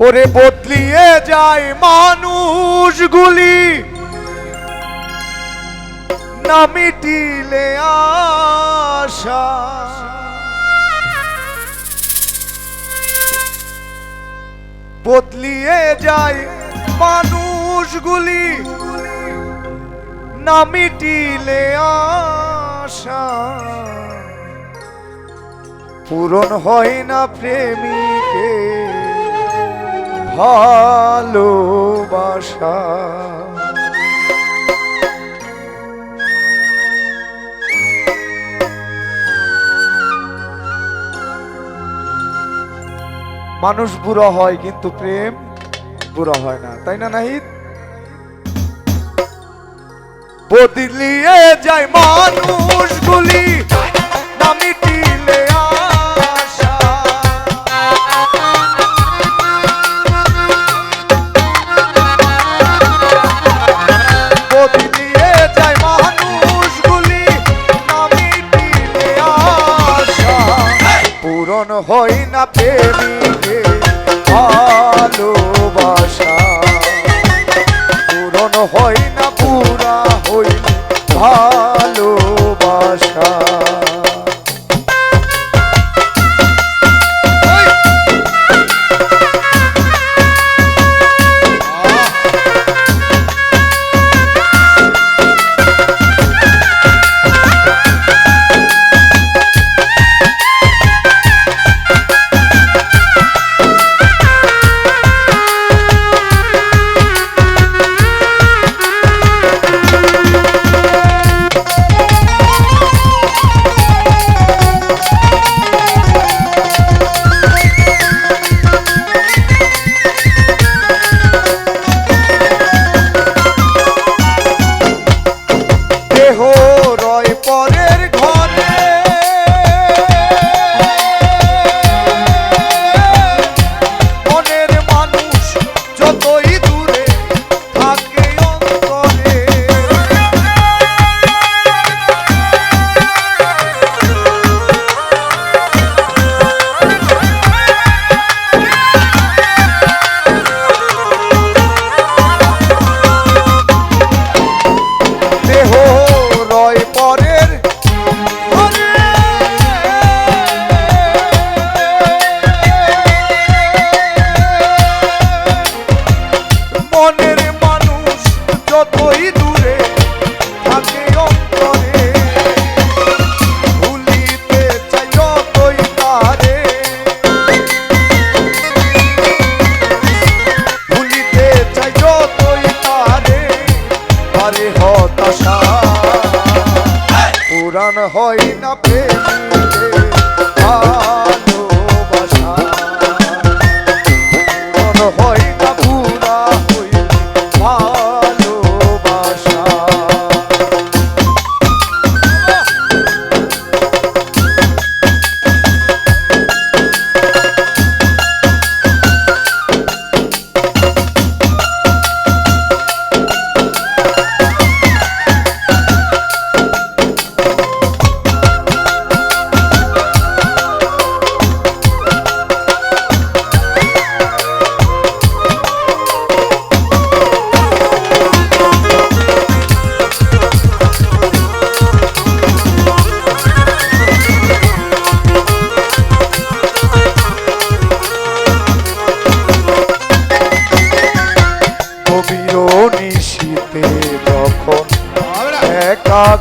ওরে বদলিয়ে যায় মানুষগুলি। না মিটিলে আশা। বদলিয়ে যায় মানুষগুলি। না মিটিলে আশা। পূরণ হয় না প্রেমিকে ভালোবাসা। মানুষ বুড়ো হয় কিন্তু প্রেম বুড়ো হয় না, তাই না নাহিদ? বদলিয়ে যায় মানুষগুলি। হয় মনের মানুষ যতই দূরে থাকে অন্তরে। ভুলিতে চাই যতই তারে ভুলিতে চাই যতই তারে আরে হতাশা। পুরাণ হয় না প্রেমিকে ভালোবাসা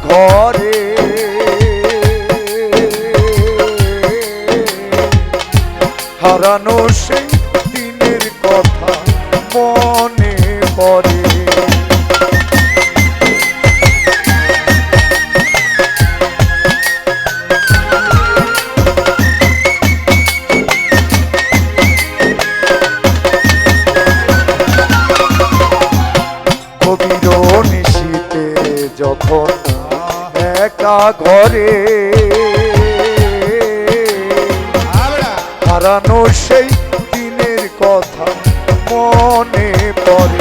ঘরে। হারানো সেই একা ঘরে হারানো সেই দিনের কথা মনে পড়ে।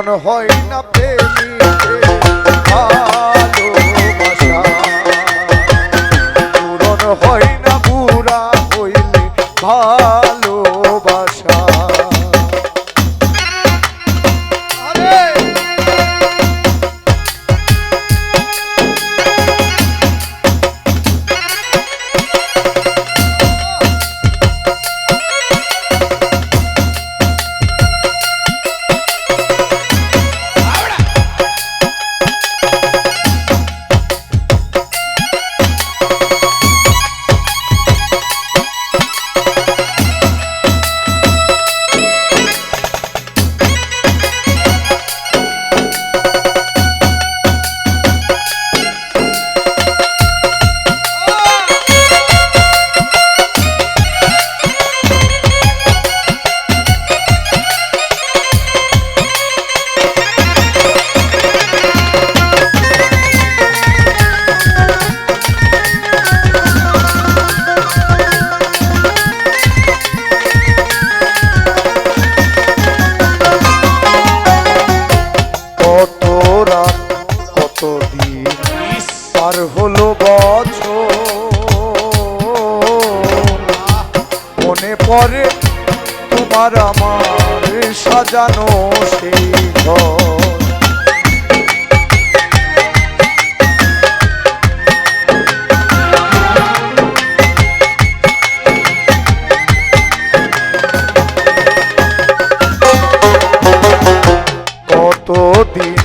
পূরণ হয় না পূরণ হয় না বুড়া হইলে ভালোবাসা পড়ে তোমার আমার সাজানো সেই ঘর। কত দিন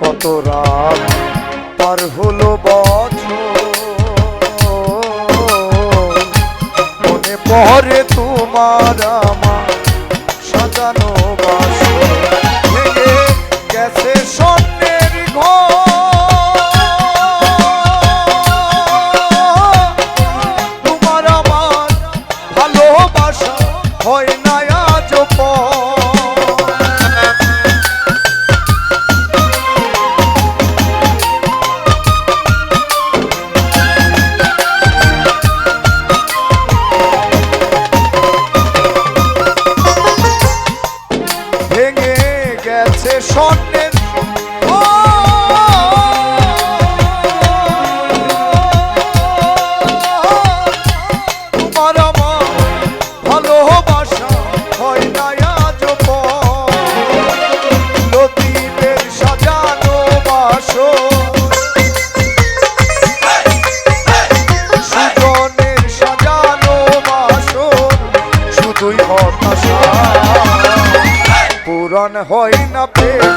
কত রাত প্রত্যাশা পূরণ হয় না পেয়ে